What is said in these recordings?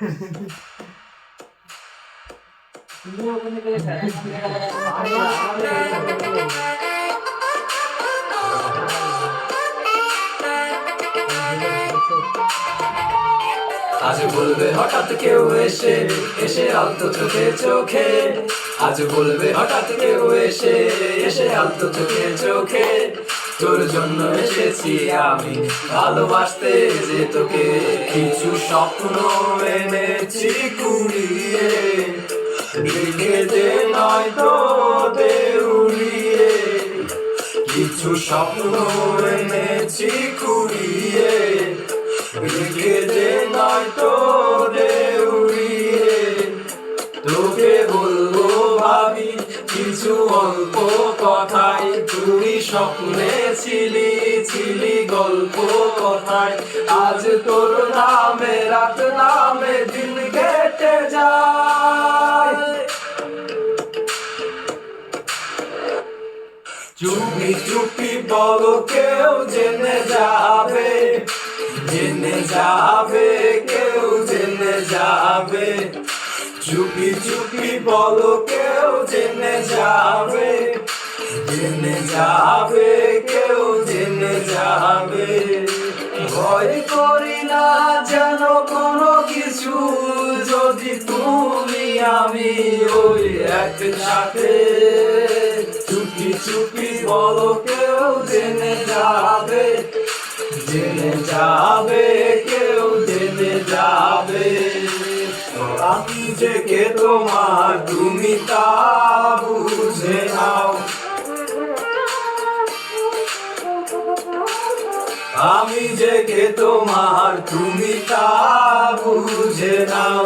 আজ বলবে হঠাৎ কেউ এসে এসে আলতো চোখে চোখে। আজ বলবে হঠাৎ কেউ এসে এসে আলতো চোখে চোখে। তোর জন্য এসেছি আমি ভালোবাসতে যে তোকে। কিছু স্বপ্ন এনেছি কুড়িয়ে। দে নয় তো উড়িয়ে। কিছু স্বপ্ন এনেছি কুড়িয়ে। দে নয় তো অল্প কথাই তুই স্বপ্নে ছিলি ছিলি গল্প কথায়। আজ তোর নামে, রাত নামে দিন কেটে যায়। চুপি চুপি বলো, কেউ জেনে যাবে জেনে যাবে, কেউ জেনে যাবে। চুপি চুপি বলো কেউ জেনে যাবে জেনে যাবে, কেউ জেনে যাবে। ভয় করি না যেন কোনো কিছু, যদি তুমি আমি ওই একসাথে। চুপি চুপি বলো কেউ জেনে যাবে জেনে যাবে, কেউ আমি যে কে তোমার তুমি তা বুঝে নাও। আমি যে কে তোমার তুমি তা বুঝে নাও।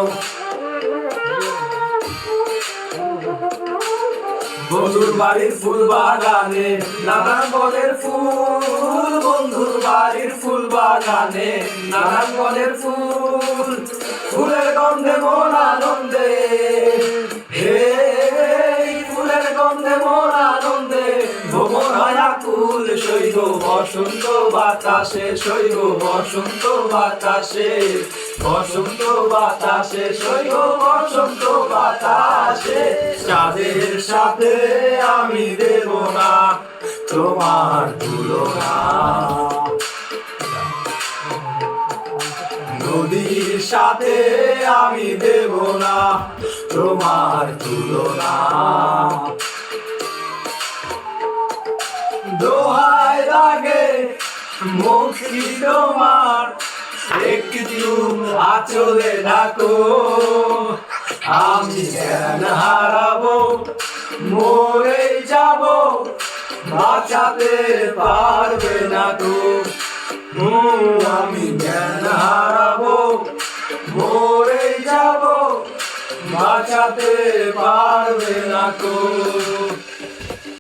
বন্ধুর বাড়ির ফুল বাগানে, নানান বনের ফুল বন্ধুর বাড়ির ফুল বাগানে, নানান বনের ফুল, ফুলের গন্ধে মন আনন্দে। হে, ফুলের গন্ধে মন আনন্দে ভ্রমণ হয় আকুল সৈব বসন্ত বাতাসে সৈব বসন্ত বাতাসে বসন্ত বাতাসে সৈব বসন্ত বাতাসে। চাঁদের সাথে আমি দেব না, তোমার তুলনা নদীর সাথে আমি দেব না, তোমার তুলনা দোহাই লাগে মুক্তি তোমার, একটু আচলে ডাকো। আমি জ্ঞান হারাবো, মরে যাব, বাঁচাতে পারবে না তো। আমি জ্ঞান হারাবো, মরে যাব, বাঁচাতে পারবে না তো।